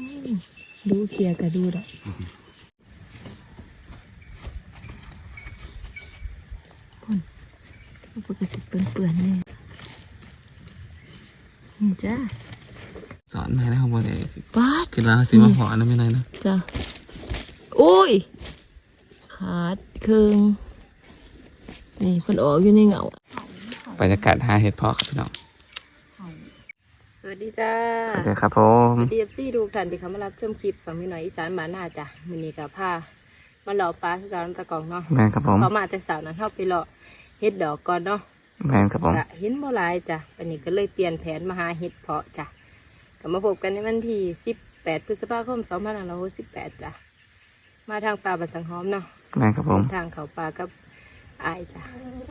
อืมดูเคลียร์ก็ดูดอกพ่นก็ปกติเปื่อนๆเลยนี่จ้าสอนมาแล้วบ่ได้ป้าดคิดว่าสิมาพอนะไม่ได้นะจ้าโอ้ย ขาดครึ่งนี่เพิ่นออกอยู่ในเงาบรรยากาศหาเห็ดเพาะครับพี่น้อง สวัสดีจ้าโอเคครับผมดีเอฟซีดูทันที่เขามารับชมคลิปสองมิหน่อยอีสานบ้านนาจ้ะมินี่กับผ้ามาหล่อปลาคือการตะกองเนาะแมนครับผมเขามาแต่สาวนั้นเข้าไปหล่อเฮ็ดดอกก่อนเนาะแมนครับผมจะเห็นโมลายจ้ะวันนี้ก็เลยเปลี่ยนแผนมาหาเฮ็ดเพาะจ้ะก็มาพบกันในวันที่สิบแปดพฤษภาคมสองพันห้าร้อยสิบแปดจ้ะมาทางป่าบัดสังหอมเนาะแมนครับผมทางเขาป่ากับ อายจ้ะ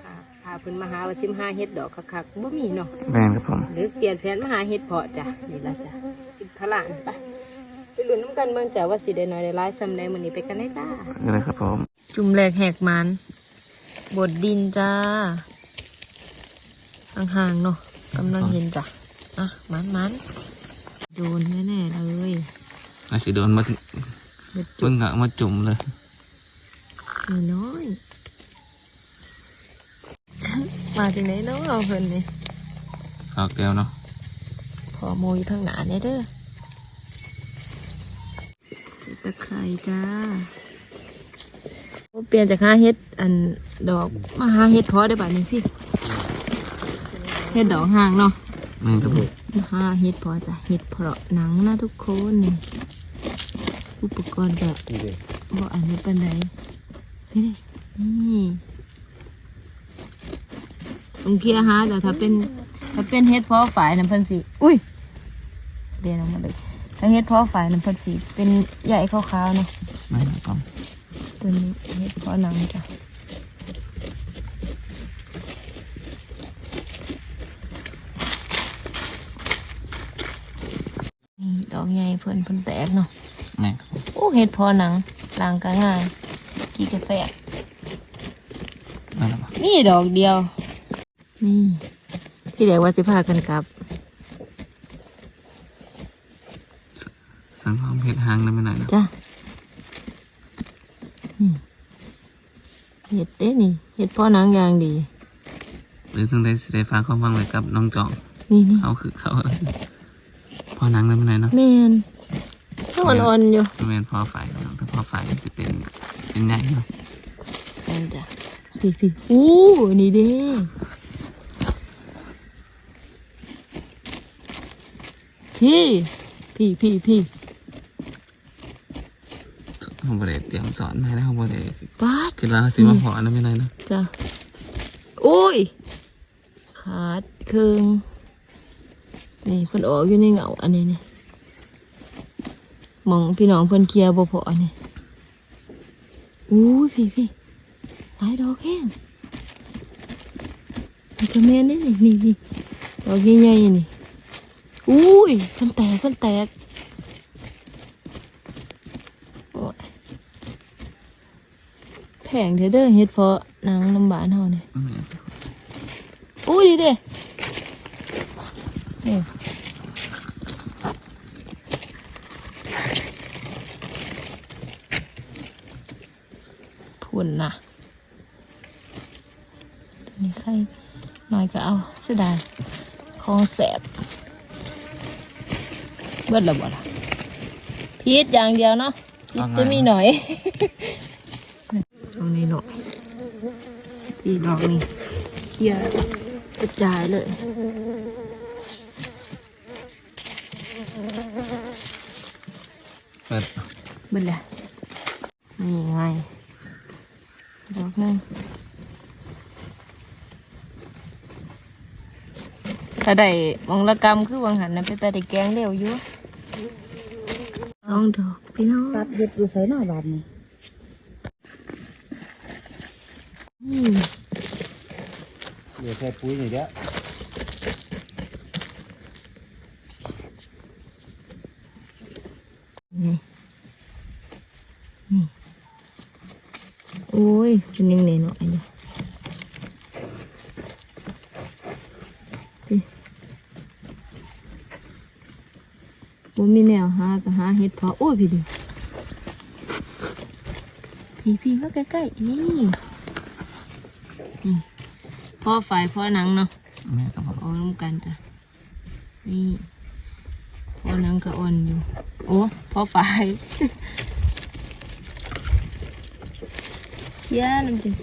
อ่าพาเพิ่นมาหาว่าสิมหาเฮ็ดดอกคักๆบ่มีเนาะแมนครับผม หรือเปลี่ยนแผนมาหาเห็ดเพาะจ้ะนี่ละจ้ะปิดพลานไปไปลุ้นน้ำกันเบิ่งจ้ะว่าสิได้น้อยได้ร้ายซ้ำใดมื้อนี้ไปกันได้จ้า นี่เลยครับผม จุ่มแรกแหกมันบดดินจ้าห่างๆเนาะกำลังเห็นจ้ะอะมันมันโดนแน่ๆเลยน่าสิโดนมาถึงเบ็ดจุเพิ่งกะมาจุ่มเลย่น้อยมา จากไหนเนาะเอาเพิ่นนี่ฝากเดียวเนาะขอโมยทางหนาเนี่ยเด้อตะไคร้จ้าเปลี่ยนจากหาเฮ็ดอันดอกมาหาเฮ็ดเพาะได้ป่ะนี่พี่เฮ็ดดอกห่างเนาะแมนครับผมมาหาเฮ็ดเพาะจ้ะเฮ็ดเพาะหนังนะทุกคนนี่อุปกรณ์แบบบ่อันนี้ปานใดนี่ นี่ผมเคลียร์หาแต่ถ้าเป็น ถ้าเป็นเฮ็ดเพาะฝ่ายน้ำเพิ่นสีอุ้ยเรียนออกมาเลยถ้าเฮ็ดเพาะฝ่ายน้ำเพิ่นสีเป็นใหญ่ขาวๆเนาะแมนครับผมตัวนี้เห็ดเพาะหนังจ้ะนี่ดอกใหญ่เพิ่นเพิ่นแตกเนาะแมนครับผมโอ้เห็ดเพอหนังล้างก็ง่ายกี่กระแตกนั่นแหละปะนี่ดอกเดียว นี่ที่เรียกว่าสิพากันกลับสังหอมเห็ดหางนะไม่ได้นะจ้ะนี่เห็ดเด้นี่เห็ดเพอหนังอย่างดี หรือต้องได้สิได้ฟ้ากความหวังไว้กับน้องจอง นี่นี่เขาคือเขาพอหนังนะไม่ได้เนาะแมนข้างอ่อนๆอยู่แมนพอฝ่ายเนาะแต่พอฝ่ายมันจะเป็นเป็นใหญ่เนาะนั่นจ้ะพี่พี่อู้นี่เด้ พี่พี่พี่พี่เขาบริเตรียมสอนมาแล้วเขาบริป้าดคิดว่าสิมาพอนะไม่ได้นะจ้ะโอ้ย ขาดเครื่องนี่เพิ่นออกอยู่ในเงาอันนี้นี่หมองพี่น้องเพิ่นเคลียร์บ่พออันนี้อู้ยพี่พี่หลายดอกแห้งนี่ก็แม่นนี่นี่นี่นี่ดอกใหญ่ๆนี่ อุ้ยเพิ่นแตกเพิ่นแตกโอ้ยแพงเด้อเด้อเฮ็ดเพาะนางลำบานเฮานี่แม่นอุ้ยดีเด้นี่พุ่นนะตัวนี้ใครหน่อยก็เอาเสียดายของแสบ เบิดและบ่ล่ะพีชอย่างเดียวเนาะพีชจะมีหน่อย ตรงนี้หน่อยอีดอกนี่เคลียร์กระจายเลยเปิดเบิดละนี่ไงดอกหนึงถ้าได้มองละกรรมคือวังหันนะไปแต่ได้แกงเร็วอยู่ สองดอกพี่น้องตัดเห็ดอยู่ใส่หน้าบานนี่อืมเดี๋ยวแค่ปุ๋ยนี่เด้อนี่นี่ โอ้ยเป็นยังไงเนาะอันนี้ดิ บ่มีแนวหาก็หา เห็ดเพาะโอ้ยพี่ดิพี่พี่มาใกล้ๆนี่นี่พ่อฝ่ายพ่อหนังเนาะแม่ครับผมเอาน้ำกันจ้ะนี่พ่อหนังก็อ่อนอยู่โอ้พ่อฝ่ายเชี่ยน้ำจิ้ม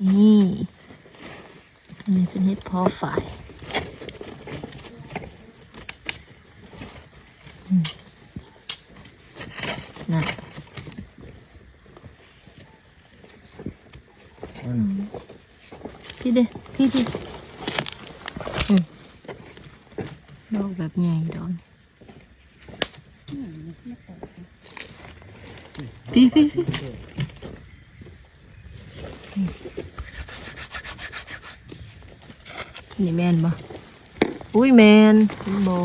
นี่อันนี้เป็นเห็ดพ่อฝ่ายอืมน่ะพี่เด้พี่พี่อืมดอกแบบใหญ่ดอกพี่พี่พี่นี่แมนบ่อุ้ยแมนเป็นบอ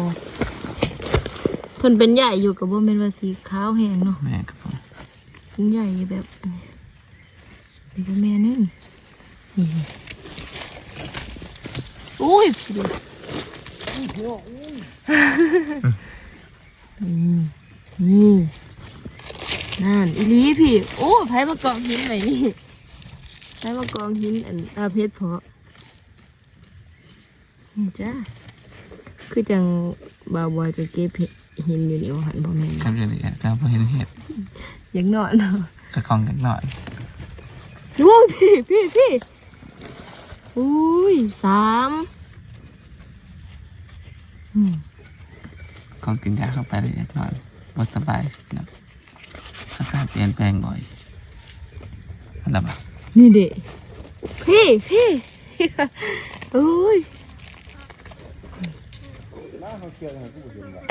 เพิ่นเป็นใหญ่อยู่กับว่าเป็นว่าสีขาวแห้งเนาะแม่ครับผมเป็นใหญ่แบบอันนี้นี่ก็แม่นี่นี่อุ้ยพี่ดูอืมนี่นั่นอีหลีพี่ โอ้ไผมากองหินไหนนี่ไผมากองหินอันอาเพชรเพาะนี่จ้าคือจังบาวบอยจะเก็บเห็ด หินอยู่นี่ว่าหันบ่แม่นครับอย่างนี้ก็พอเห็นเห็ดอยังนอนเนาะกระกองกันหน่อยโอ้ยพี่พี่พี่อุ้ยสามอืมกองกินยาเข้าไปเลยหน่อยบ่สบายนะอากาศเปลี่ยนแปลงบ่อยอะไรบ้างนี่เด็พี่พี่ อุ้ยน้า เขาเกี่ยวให้ผู้เห็นว่า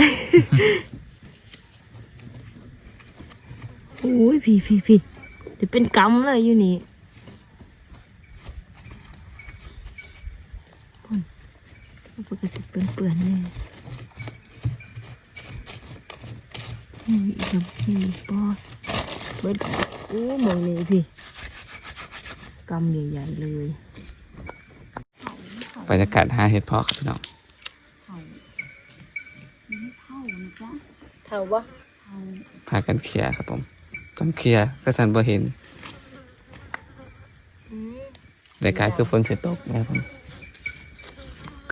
อุ้ยพี่พี่พี่จะเป็นกำเลยอยู่นี่พ่นปกติเปื่อนๆแน่นี่อีกแล้วนี่บอสเบิดโอ้มองนี่พี่กำใหญ่ๆเลย บรรยากาศหาเห็ดเพาะครับพี่น้อง เท่าปะพากันเคลียร์ครับผม ต้องเคลียร์กระสันบ่เห็นรายการคือฝนเสียตกนะครับผม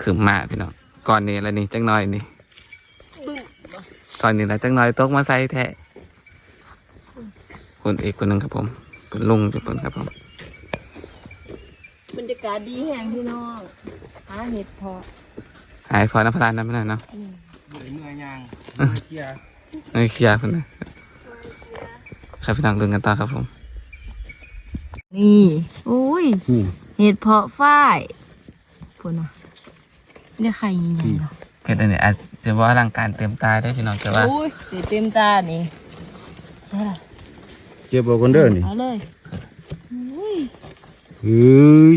คือมาพี่น้องก่อนนี้แล้วนี่จังน้อยนี่บึ้งตอนนี้แล้วจังน้อยตกมาใส่แท้คนอีกคนหนึงครับผมเป็นลุงทุกคนครับผมบรรยากาศดีแห่งพี่น้องหาเห็ดเพอหายพอน้ำพลานน้ำไม่ได้เนาะอืมเมื่อ ยเมื่อยยางเมื่อยเกี่ยเอ้ยเคลียร์คนนะครับพี่น้องดูกันต่อครับผม นี่โอ้ยนี่เห็ดเพาะฝ้ายพูดนะได้ไข่ยังไงเนาะเห็ดอันนี้อาจจะว่าร่างการเต็มตาได้พี่น้องแต่ว่าโอ้ยเดี๋ยวเต็มตานี่ได้ละเก็บเอาคนเด้อนี่เอาเลยอุ้ยเฮ้ย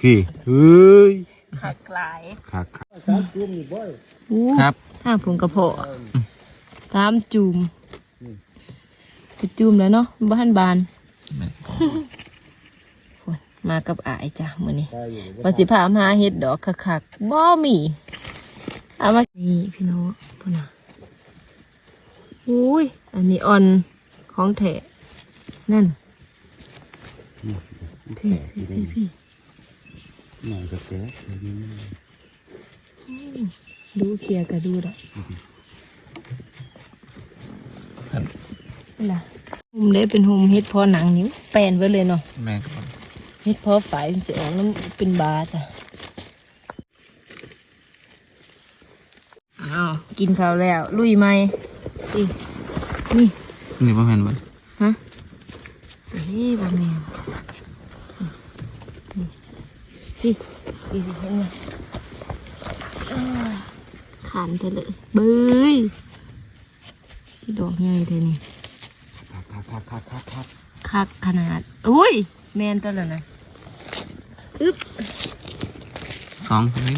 พี่เฮ้ยขักหลายคักอู้ครับ ถ้าผงกระเพาะตามจูมจะจูมแล้วเนาะบ้านบานโอ้ยมากับอายจ้ะมื้อนี้ปสิพามาเฮ็ดดอกคักๆบ่มีเอามานี่พี่น้องพุ่นน่ะอุ้ยอันนี้อ่อนของแท้นั่นพี่พี่พี่พี่หน่อยก็แก่ ดูเกียร์ก็ดูดอกนี่ล่ะหุมได้เป็นหุมเฮ็ดพอหนังนิ้วแปลนไว้เลยเนาะแม่ครับผมเฮ็ดพอฝายมันสิออกน้ำเป็นบาจ้ะอ้าวกินข้าวแล้ว ลุยไหมนี่นี่นี่พ่อแม่นบ่ฮะนี่บ่แม่นนี่พี่พี่สิเห็นไหม อ้าวขันไปเลยเบ้ยที่ดอกใหญ่เลยนี่คักคักคักคักคักคักคักขนาด อุ้ย แมนตัวละนะอึ๊บสองคนนี้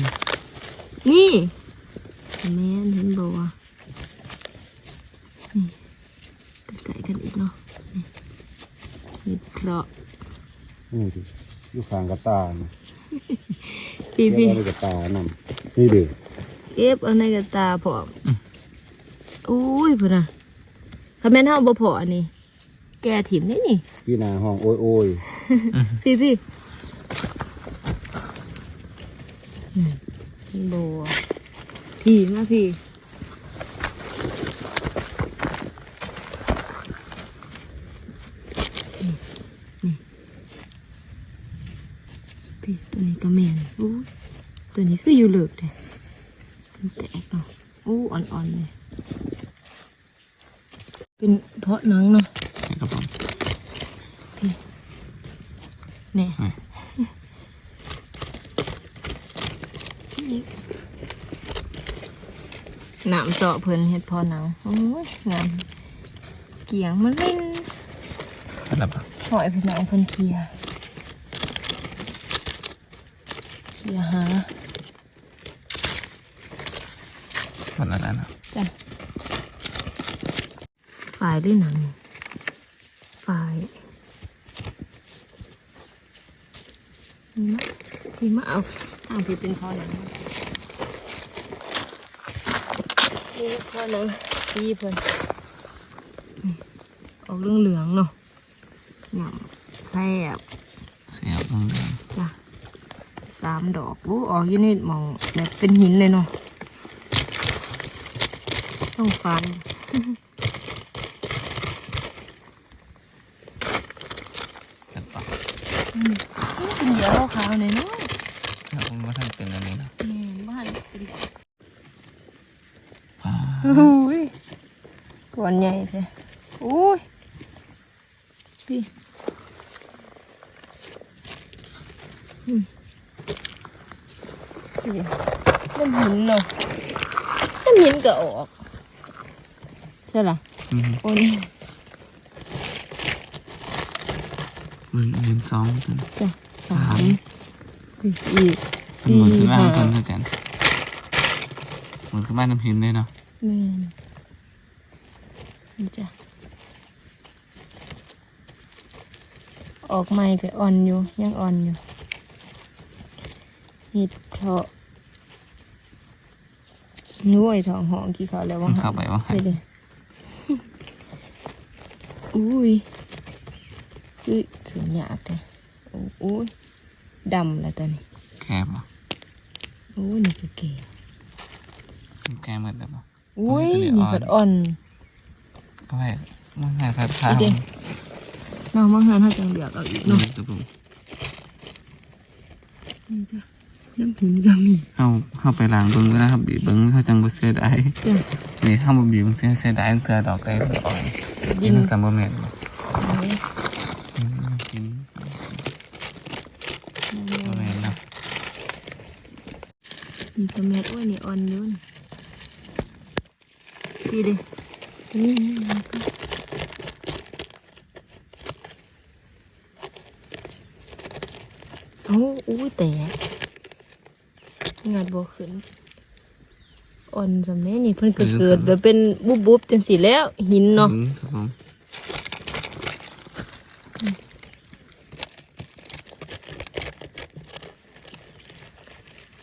นี่แมนเห็นบ่วะนี่ใกล้ๆกันอีกเนาะนี่เห็ดเพราะนี่ดิอยู่ข้างกระตานะพี่เรียพี่กว่าอะไรกระตานั่นนี่ดิ เอฟเอาในกระตาพร้อมอุ้ยพุ่นน่ะคาแม่นเฮาบ่พออันนี้ แกถิ่มนี่นี่พี่นาห้องโอ้ยโอ้ยพี่พี่อืมโบพี่มาพี่นี่นี่พี่ตัวนี้ก็แม่นอู้ตัวนี้คืออยู่เหลือกเลยมันแตกเนาะ อู้อ่อนๆเลยเป็นเพราะหนังเนาะนี่ครับผมพี่เนี่ยอืมนี่หนามเจาะเพิ่นเฮ็ดพอหนังโอ้ยงามเกี่ยงมันเล่นแล้วปะหอยพี่น้องเพิ่นเคลียร์เคลียร์หา มันอะไรนะจ้ะฝ่ายด้วยหนังฝ่ายนี่มะนี่มาเอาทางพี่เป็นพอหนังนี่พอหนังพี่เพิ่นนี่ออกเรื่องเหลืองๆเนาะหยำแซ่บเสียบตรงเดิมจ้ะสามดอกอู้ออกอยู่นี่มองแบบเป็นหินเลยเนาะ ต้องฟันเห็ดปะอืมเป็นเดียวขาวๆหน่อยเนาะแล้วผมก็ทำเป็นอันนี้นะนี่บ้านเป็นดอกว้าอุ้ยก้อนใหญ่ใช่อุ้ยพี่อืมนี่น้ำหินเนาะน้ำหินก็ออกใช่ล่ะอืมโอ้นี่มันเห็นสองตัวจ้ะสามอีกอีกมันหมุนขึ้นมาเป็นเท่ากันหมุนขึ้นมาน้ำหินเลยเนาะแม่นนี่จ้ะออกใหม่ก็อ่อนอยู่ ยังอ่อนอยู่เห็ดเพาะนุ่ยทองหองกี่เขาแล้วมัว่านเข้าไปว่าไปเลย อุ้ยคือขึ้นยากเลยอุ้ยดำแล้วตอนนี้แคบอะอุ้ยนี่ก็เก๋แคบหมดเลยปะอุ้ยตัวนี้นี่อ่อนก็อ่อนก็ให้มันให้พัดพาอีเด้มาบางเฮือนเขาจังเลือกเอาอีกเนาะเนาะครับผมนี่จ้ะน้ำหินก็มีเข้าเข้าไปล้างเบิ้งก็นะครับบีบเบิ้งเขาจังบ่เสียดายจ้ะ นี่ถ้าบ่บีบมันเสียเสียดายมันเกลือดอกไอ้ปล่อยดินี่นมันสามบ่แม่นบ่เอาไว้อืมกินบ่แม่นนะนี่ก็แม่อ้วยนี่อ่อนอยู่นี่พี่เดินี่นี่นี่ก็โอ้อู้แตกงาดบ่ขึ้น อ่อนสำเนีนี่เพิ่นก็เกิดแบบเป็นบุบบุบๆจังสีแล้ว หินเนาะอืมครับผม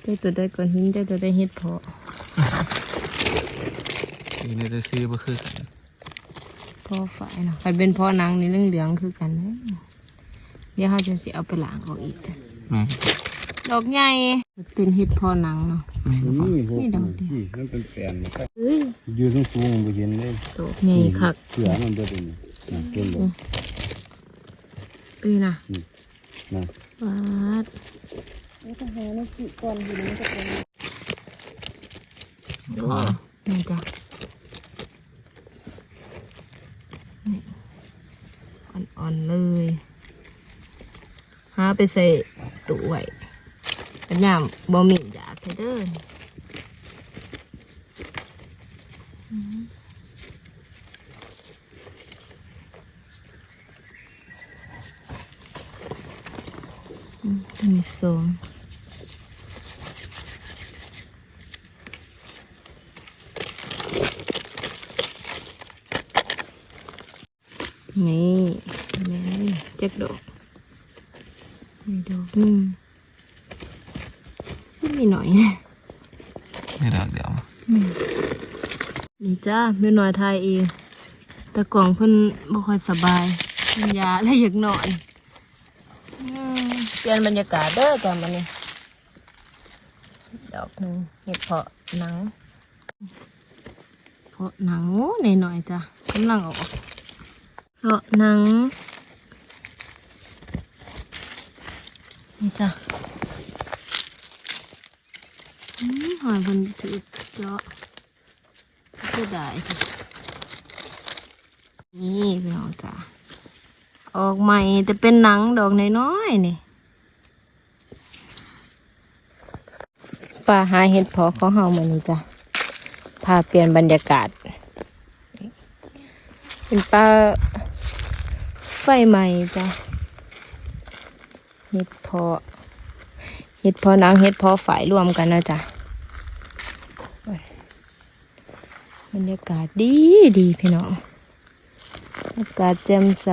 ได้ตัวได้ก่อนหินได้ตัวได้เฮ็ดเพาะอีนี่จะซื้อบ่คือกันพ่อฝ่ายเนาะใครเป็นพ่อนางในเรื่องเหลืองๆคือกันนะเดี๋ยวเขาจะสิเอาไปล้างออกอีกจ้ะแม่น ดอกใหญ่เป็นเฮ็ดพ่อนางเนาะแม่นครับผมนี่หกนี่ดอกเดียวนี่มันเป็นแปลนนะครับเฮ้ยยืนสูงสูงๆไปเห็นเลยดอกใหญ่คักเสือมันจะเป็นนี่นะต้นเลยปีน่ะนะวาดพอนี่จ้ะนี่อ่อนๆเลยหาไปใส่ตู้ไว้ ปัญญามบ่มีอยากเด้ออืมอืมมีสองนี่นี่ใจ จักดอกมีดอกหนึ่งมีหน่อย ไม่ดอกเดียว นี่ จ้าไม่น้อยทายเอง แต่กล่องเพิ่นบ่ค่อยสบายเพิ่นยาและอยากนอนอืมเปลี่ยนบรรยากาศเด้อจ้ามันนี่ดอกหนึ่งเห็ดเพาะหนัง เพาะหนังหน่อยๆจ้ะกำลังออกเพาะหนังนี่จ้ะอืมหอยมันถือเจาะ ก็ได้นี่พี่น้องจ้ะออกใหม่แต่เป็นหนังดอกน้อยๆนี่ป่าหาเห็ดพอของเฮามือนนี้จ้ะพาเปลี่ยนบรรยากาศ เป็นป่าไฟใหม่จ้ะเห็ดพาะเห็ดพาะนางเห็ดพาะฝ่ายรวมกันนะจ๊ะ บรรยากาศดีดีพี่น้องอากาศแจ่มใส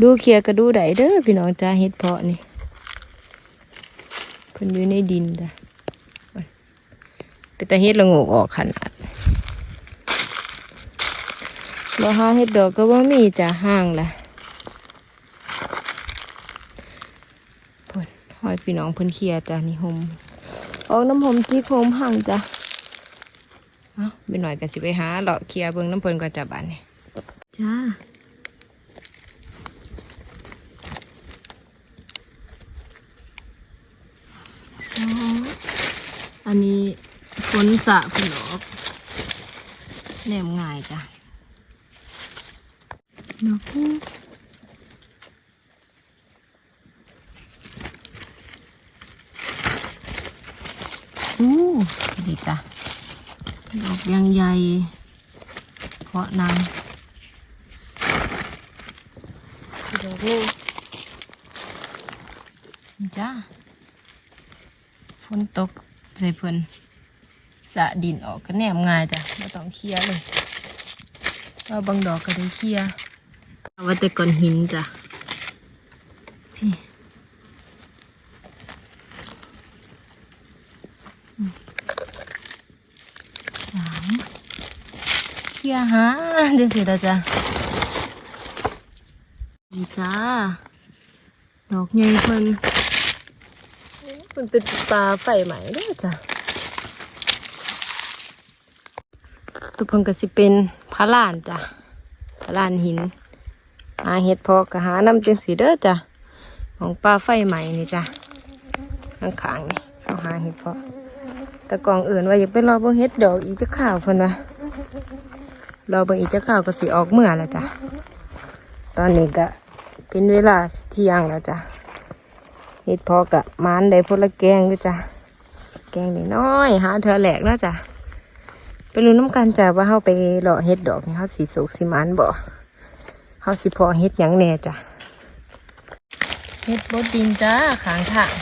ดูเขียก็ดูได้เด้อพี่น้องจ้าเห็ดเพาะนี่เพิ่นอยู่ในดินจ้ะเป็นตาเห็ดละโงกออกขนาดบ่หาเห็ดดอกก็ว่ามีจ้ะห่างละพ่นหอยพี่น้องเพิ่นเคลียร์จ้ะนี่หม ออกน้ำหอมจิกหอมห่างจ้ะเอ้าไปหน่อยก็สิไปหาเลาะเคลียร์เบิ่งน้ำเพิ่นก่อนจ้ะบ้านนี่จ้าอ๋ออันนี้ฝนสะเพิ่นออกแหนมง่ายจ้ะดอก อู้ดีจ้ะดอกยางใหญ่เพาะนางดอกนี้นี่จ้าฝนตกใส่เพิ่นสะดินออกก็แนมง่ายจ้ะไม่ต้องเคลียร์เลยว่าบางดอกก็ได้เคลียร์เอาไว่าแต่ก้อนหินจ้ะพี่ สาม เคลียร์หาเดี๋ยวสิละจ้ะนี่จ้าดอกใหญ่เพิ่นเพิ่นเป็นปลาไฟใหม่เด้อจ้ะตัวเพิ่นก็สิเป็นพระลานจ้ะพระลานหินหาเห็ดพอกก็หาน้ำจังสีเด้อจ้ะของปลาไฟใหม่นี่จ้ะข้างขางๆนี่เอาหาเห็ดพาะแต่กองอื่นว่าอยากไปรอเบิ่งเฮ็ดดอกอีกจะข่าวเพิ่นว่า รอเบิ่งอีกจะข่าวก็สิออกเมื่อแล้วจ้ะ ตอนนี้ก็เป็นเวลาเที่ยงแล้วจ้ะเฮ็ดพอกะมานได้พลละแกงด้วยจ้ะ แกงน้อยๆหาเธอแหลกเนาะจ้ะไปรู้น้ำกันจ้ะว่าเฮาไปรอเฮ็ดดอกนี่เฮาสิสุกสิหมานบ่เฮาสิพอเฮ็ดหยังแหน่จ้ะเฮ็ดบดดินจ้าขางทาง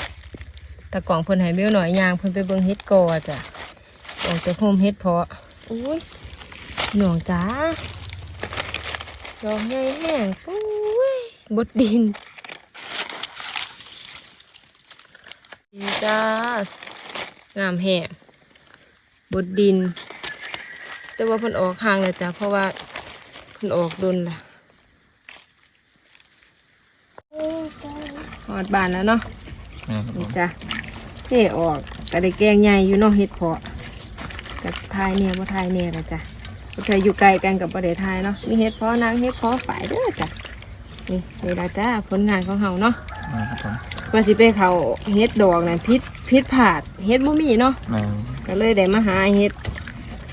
แต่กล่องเพิ่นให้เบลหน่อยยางเพิ่นไปเบิ่งเฮ็ดกอจ้ะออกจากโฮมเฮ็ดเพาะอุ้ย หน่องจ้าดอกใหญ่แห้งอุ้ยบดดินนี่จ้างามแห้งบดดิน แต่ว่าเพิ่นออกห่างเลยจ้ะเพราะว่าเพิ่นออกดนล่ะหอดบานแล้วเนาะแม่ครับผนี่มจ้ะเท่ออกก็ได้แกงใหญ่อยู่เนาะเห็ดเพาะกับทายเนี่ยบ่ทายเนี่ยละจ้ะ บ่เคยอยู่ไกลกันกับประเดทายเนาะนี่เห็ดเพาะนางเห็ดเพาะฝ่ายเด้อจ้ะนี่นี่ละจ้าผลงานของเฮาเนาะแม่ครับผมว่าสิไปเขาเห็ดดอกนั่นพิษพิษผาดเห็ดบ่มีเนาะแม่ก็เลยได้มาหาเห็ด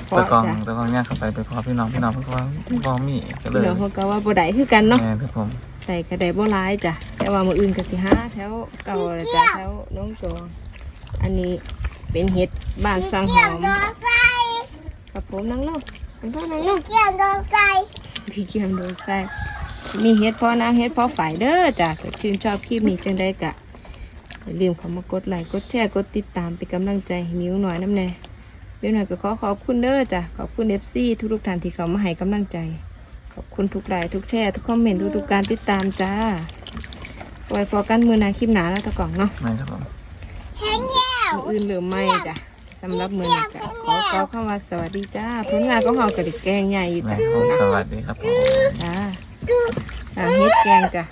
เพาะตะกองจ้ะตะกองย่างเข้าไปไปพอพี่น้องพี่น้องเพื่อนว่าบ่มีก็เลพี่ยน้องเขาก็ว่าบ่ได้คือกันเนาะแม่ครับผมใส่กระไดบ่ร้ายจ้ะแต่ว่ามืออื่นก็สิหาแถวเก่าละจ้ะแถวน้องจองอันนี้เป็นเห็ดบ้านสังหอม กับผมนั่งลงนั่งลงนั่งลงเกี่ยวโดนไก่พี่เกียมโดนใส่มีเฮ็ดพอนางเฮ็ดพอฝ่ายเด้อจ้ะก็ชื่นชอบคลิปนี้จังได้กะอย่าลืมเข้ามากดไลค์กดแชร์กดติดตามเป็นกำลังใจให้มิวหน่อยน้ำแน่มิวหน่อยก็ขอขอบคุณเด้อจ้ะขอบคุณเอฟซีทุกๆท่านที่เขามาให้กำลังใจ ขอบคุณทุกไลค์ทุกแชร์ทุกคอมเมนต์ทุกๆการติดตามจ้าไว้พอกันมือหนาคลิปหนาแล้วตะกล่องเนาะไม่ครับผมมืออื่นเหลือไม่จ้ะ สำหรับมือนี้จ้ะขอขอเข้ามาสวัสดีจ้าผลงานของเรากระดิกแกงใหญ่อยู่แม่จ้ะผมสวัสดีครับผม จ้าอ่าเฮ็ดแกงจ้ะ